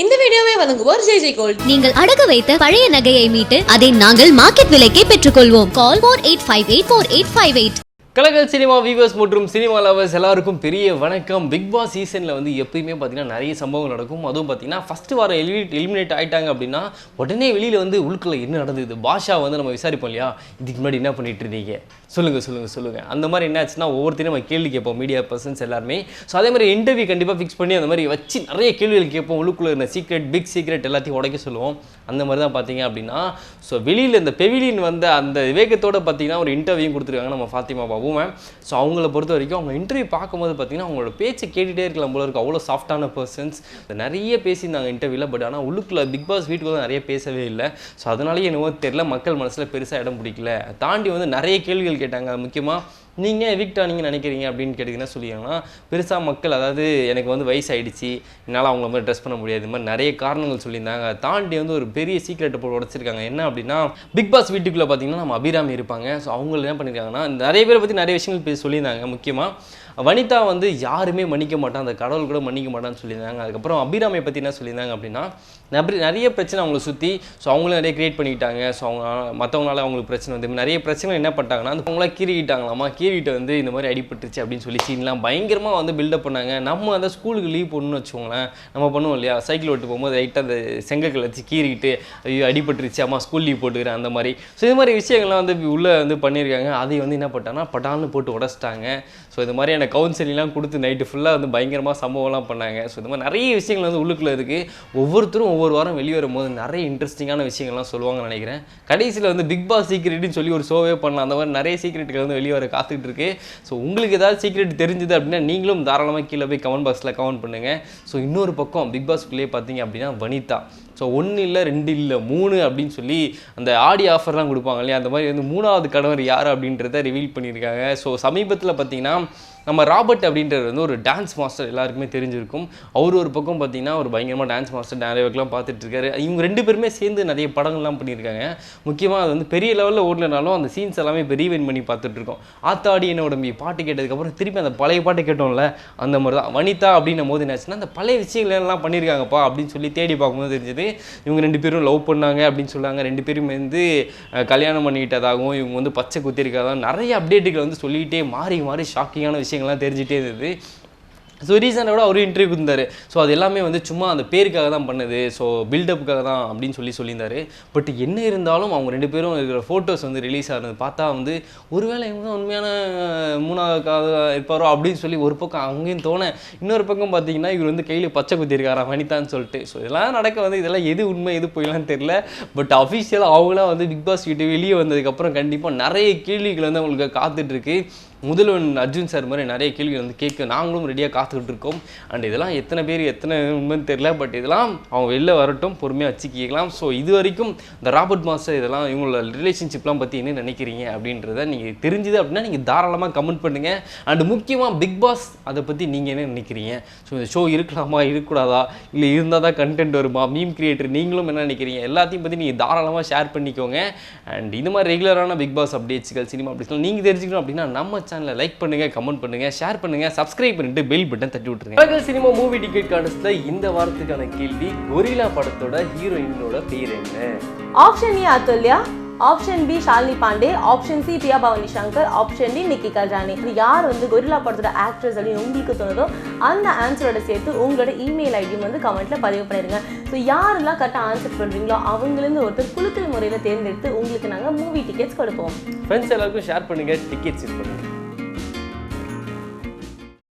இந்த வீடியோவை வழங்குவோர் ஜெய் ஜெய் கோல்ட். நீங்கள் அடகு வைத்த பழைய நகையை மீட்டு அதை நாங்கள் மார்க்கெட் விலைக்கே பெற்றுக்கொள்வோம். Call four eight five eight four eight five eight Kalakal cinema viewers மற்றும் சினிமா லவர்ஸ் எல்லாருக்கும் பெரிய வணக்கம். பிக் பாஸ் சீசனில் வந்து எப்பயுமே பார்த்தீங்கன்னா நிறைய சம்பவங்கள் நடக்கும். அதுவும் பார்த்தீங்கன்னா ஃபஸ்ட்டு வாரம் எலிமினேட் எலிமினேட் ஆயிட்டாங்க அப்படின்னா உடனே வெளியில் வந்து உள்ளுக்குள்ள என்ன நடந்தது? பாஷா வந்து நம்ம விசாரிப்போம் இல்லையா? இதுக்கு முன்னாடி என்ன பண்ணிட்டு இருந்தீங்க? சொல்லுங்கள் சொல்லுங்கள் சொல்லுங்கள் அந்த மாதிரி என்ன ஆச்சுன்னா ஒவ்வொருத்தரையும் நம்ம கேள்வி கேட்போம். மீடியா பர்சன்ஸ் எல்லாருமே. ஸோ அதே மாதிரி இன்டர்வியூ கண்டிப்பாக ஃபிக்ஸ் பண்ணி அந்த மாதிரி வச்சு நிறைய கேள்விகள் கேட்போம். உள்ளுக்குள்ள இருந்த சீக்ரெட் பிக் சீக்ரெட் எல்லாத்தையும் உடைக்க சொல்லுவோம். அந்த மாதிரி தான் பார்த்தீங்க அப்படின்னா ஸோ வெளியில் இந்த பெவிலியன் வந்த அந்த விவேகத்தோட பார்த்தீங்கன்னா ஒரு இன்டர்வியூ கொடுத்துருக்காங்க நம்ம ஃபாத்திமா பாபு மேம். ஸோ அவங்கள பொறுத்த வரைக்கும் அவங்க இன்டர்வியூ பார்க்கும்போது பார்த்தீங்கன்னா அவங்களோட பேச்சு கேட்டுகிட்டே இருக்கலாம் போல இருக்கும் அவ்வளோ சாஃப்டான பர்சன்ஸ் நிறைய பேசியிருந்தாங்க இன்டர்வியூவில் பட் ஆனால் உள்ளுக்குள்ள பிக் பாஸ் வீட்டுக்கு வந்து நிறைய பேசவே இல்லை. ஸோ அதனாலேயே என்னவோ தெரியல. மக்கள் மனசில் பெருசாக இடம் பிடிக்கல. தாண்டி வந்து நிறைய கேள்விகள் கேட்டாங்க. முக்கியமாக நீங்கள் எவிக்டா நீங்கள் நினைக்கிறீங்க அப்படின்னு கேட்டிங்கன்னா சொல்லிங்கன்னா பெருசாக மக்கள் அதாவது எனக்கு வந்து வயசு என்னால் அவங்கள மாதிரி ட்ரெஸ் பண்ண முடியாது இது மாதிரி நிறைய காரணங்கள் சொல்லியிருந்தாங்க. தாண்டி வந்து ஒரு பெரிய சீக்ரெட்டை போட்டு உடச்சிருக்காங்க. என்ன அப்படின்னா பிக் பாஸ் வீட்டுக்குள்ளே பார்த்தீங்கன்னா நம்ம அபிராமி இருப்பாங்க. ஸோ அவங்க என்ன பண்ணியிருக்காங்கன்னா நிறைய பேரை பற்றி நிறைய விஷயங்கள் பேசி சொல்லியிருந்தாங்க முக்கியமாக வனிதா வந்து யாருமே மன்னிக்க மாட்டான். அந்த கடவுள் கூட மன்னிக்க மாட்டான்னு சொல்லியிருந்தாங்க. அதுக்கப்புறம் அபிராமியை பற்றி என்ன சொல்லியிருந்தாங்க அப்படின்னா நிறைய நிறைய பிரச்சனை அவங்கள சுற்றி ஸோ அவங்களும் நிறைய கிரியேட் பண்ணிக்கிட்டாங்க. ஸோ அவங்க மற்றவங்களால அவங்களுக்கு பிரச்சனை வந்து நிறைய பிரச்சனை என்ன பண்ணிட்டாங்கன்னா அந்த அவங்கள கீறிக்கிட்டாங்களாமா? கீறிட்டு வந்து இந்த மாதிரி அடிபட்டுருச்சு அப்படின்னு சொல்லி சீன்லாம் பயங்கரமாக வந்து பில்டப் பண்ணாங்க. நம்ம அந்த ஸ்கூலுக்கு லீவ் போடணும்னு வச்சுக்கோங்களேன். நம்ம பண்ணுவோம் இல்லையா? சைக்கிள் ஓட்டு போகும்போது ரைட்டாக அந்த செங்கல் வச்சு கீறிக்கிட்டு ஐயோ அடிபட்டுருச்சு அம்மா ஸ்கூல் லீவ் போட்டுக்கிறேன் அந்த மாதிரி. ஸோ இது மாதிரி விஷயங்கள்லாம் வந்து உள்ளே வந்து பண்ணியிருக்காங்க. அதை வந்து என்ன பண்ணிட்டாங்கன்னா பட்டான்னு போட்டு உடச்சிட்டாங்க. ஸோ இது மாதிரியான கவுன்சிலிங்லாம் கொடுத்து நைட்டு ஃபுல்லாக வந்து பயங்கரமாக சம்பவம்லாம் பண்ணாங்க. ஸோ இந்த மாதிரி நிறைய விஷயங்கள் வந்து உள்ளுக்குள்ளே இருக்குது ஒவ்வொருத்தரும் ஒவ்வொரு வாரம் வெளியே வரும்போது நிறைய இன்ட்ரெஸ்டிங்கான விஷயங்கள்லாம் சொல்லுவாங்கன்னு நினைக்கிறேன். கடைசியில் வந்து பிக் பாஸ் சீக்ரெட்னு சொல்லி ஒரு ஷோவே பண்ணலாம். அந்த மாதிரி நிறைய சீக்ரெட்டுகள் வந்து வெளியே வர காத்துக்கிட்டு இருக்கு ஸோ உங்களுக்கு ஏதாவது சீக்ரெட் தெரிஞ்சுது அப்படின்னா நீங்களும் தாராளமாக கீழே போய் கமெண்ட் பாக்ஸில் கமெண்ட் பண்ணுங்கள் ஸோ இன்னொரு பக்கம் பிக் பாஸ்க்குள்ளேயே பார்த்தீங்க அப்படின்னா வனிதா. ஸோ ஒன்று இல்லை ரெண்டு இல்லை மூணு அப்படின்னு சொல்லி அந்த ஆடி ஆஃபர்லாம் கொடுப்பாங்க இல்லையா? அந்த மாதிரி வந்து மூணாவது கணவர் யார் அப்படின்றத ரிவீல் பண்ணியிருக்காங்க. ஸோ சமீபத்தில் பார்த்தீங்கன்னா நம்ம ராபர்ட் அப்படின்றது வந்து ஒரு டான்ஸ் மாஸ்டர் எல்லாருக்குமே தெரிஞ்சிருக்கும். அவர் ஒரு பக்கம் பார்த்தீங்கன்னா ஒரு பயங்கரமாக டான்ஸ் மாஸ்டர் நிறைய ஒர்க்லாம் பார்த்துட்டு இருக்காரு இவங்க ரெண்டு பேருமே சேர்ந்து நிறைய படங்கள்லாம் பண்ணியிருக்காங்க. முக்கியமாக அது வந்து பெரிய லெவலில் ஓடலனாலும் அந்த சீன்ஸ் எல்லாமே இப்போ ரீவைன் பண்ணி பார்த்துட்ருக்கோம் ஆத்தாடி என்ன உடம்பி பாட்டு கேட்டதுக்கப்புறம் திருப்பி அந்த பழைய பாட்டு கேட்டோம்ல அந்த மாதிரி தான் வனிதா அப்படின்னும் போது என்னாச்சுன்னா அந்த பழைய விஷயங்கள் எல்லாம் பண்ணியிருக்காங்கப்பா அப்படின்னு சொல்லி தேடி பார்க்கும்போது தெரிஞ்சது இவங்க ரெண்டு பேரும் லவ் பண்ணாங்க அப்படின்னு சொன்னாங்க ரெண்டு பேரும் வந்து கல்யாணம் பண்ணிக்கிட்டதாகவும் இவங்க வந்து பச்சை குத்திருக்காதான் நிறைய அப்டேட்டுகள் வந்து சொல்லிக்கிட்டே மாறி மாறி ஷாக்கிங்கான விஷயங்கள்லாம் தெரிஞ்சிட்டே இருந்தது. ஸோ ரீசெண்டாக கூட அவரும் இன்டர்வியூ கொடுத்தாரு. ஸோ அது எல்லாமே வந்து சும்மா அந்த பேருக்காக தான் பண்ணுது. ஸோ பில்டப்புக்காக தான் அப்படின்னு சொல்லி சொல்லியிருந்தாரு. பட் என்ன இருந்தாலும் அவங்க ரெண்டு பேரும் இருக்கிற ஃபோட்டோஸ் வந்து ரிலீஸ் ஆனது பார்த்தா வந்து ஒருவேளை இவங்க தான் உண்மையான மூணாவதுக்காக இருப்பாரோ அப்படின்னு சொல்லி ஒரு பக்கம் அங்கேயும் தோண இன்னொரு பக்கம் பார்த்தீங்கன்னா இவர் வந்து கையில் பச்சை குத்திருக்காரா வனிதான்னு சொல்லிட்டு. ஸோ இதெல்லாம் நடக்க வந்து இதெல்லாம் எது உண்மை எது போயிடலாம் தெரியல. பட் அஃபிஷியலாக அவங்களாம் வந்து பிக் பாஸ் வீட்டு வெளியே வந்ததுக்கப்புறம் கண்டிப்பாக நிறைய கேள்விகள் வந்து அவங்களுக்கு காத்துட்ருக்கு முதல்வன் அர்ஜுன் சார் மாதிரி நிறைய கேள்விகள் வந்து கேட்க நாங்களும் ரெடியாக காத்துக்கிட்டு இருக்கோம். அண்ட் இதெல்லாம் எத்தனை பேர் எத்தனை உண்மைன்னு தெரியல பட் இதெல்லாம் அவங்க வெளில வரட்டும் பொறுமையாக வச்சு கேட்கலாம் ஸோ இது வரைக்கும் இந்த ராபர்ட் மாஸ்டர் இதெல்லாம் இவங்களோட ரிலேஷன்ஷிப்லாம் பற்றி என்ன நினைக்கிறீங்க அப்படின்றத நீங்கள் தெரிஞ்சுது அப்படின்னா நீங்கள் தாராளமாக கமெண்ட் பண்ணுங்கள் அண்ட் முக்கியமாக பிக் பாஸ் அதை பற்றி நீங்கள் என்ன நினைக்கிறீங்க? ஸோ இந்த ஷோ இருக்கலாமா இருக்கக்கூடாதா? இல்லை இருந்தால் தான் கண்டென்ட் வருமா? மீம் கிரியேட்டர் நீங்களும் என்ன நினைக்கிறீங்க? எல்லாத்தையும் பற்றி நீங்கள் தாராளமாக ஷேர் பண்ணிக்கோங்க. அண்ட் இது மாதிரி ரெகுலரான பிக் பாஸ் அப்டேட்ஸ்கள் சினிமா அப்டேட்ஸ்கள் நீங்கள் தெரிஞ்சுக்கணும் அப்படின்னா நம்ம சேனலை லைக் பண்ணுங்க கமெண்ட் பண்ணுங்க ஷேர் பண்ணுங்க சப்ஸ்கிரைப் பண்ணிட்டு பெல் பட்டன் தட்டி விட்டுருங்க. உலக சினிமா மூவி டிக்கெட் கான்டெஸ்ட்ல இந்த வாரத்துக்கான கேள்வி கொரில்லா படத்தோட ஹீரோயினோட பேர் என்ன? Option A Athulya option B Shalini Pandey. Option C Priya Bhavani Shankar option D Nikki Galrani இது யார் வந்து கொரில்லா படத்தோட ஆக்ட்ரஸ் அப்படின்னு உங்களுக்கு தோணுதோ அந்த ஆன்சரோட சேர்த்து உங்களோட இமெயில் ஐடியும் வந்து கமெண்ட்ல பதிவு பண்ணிடுங்க ஸோ யாரெல்லாம் கரெக்டாக ஆன்சர் பண்ணுறீங்களோ அவங்களிருந்து ஒருத்தர் குழுக்கள் முறையில் தேர்ந்தெடுத்து உங்களுக்கு நாங்கள் மூவி டிக்கெட்ஸ் கொடுப்போம். ஃப்ரெண்ட்ஸ் எல்லாருக்கும் ஷேர் பண்ணுங்க டிக்கெட்ஸ் பண்ணுங்க.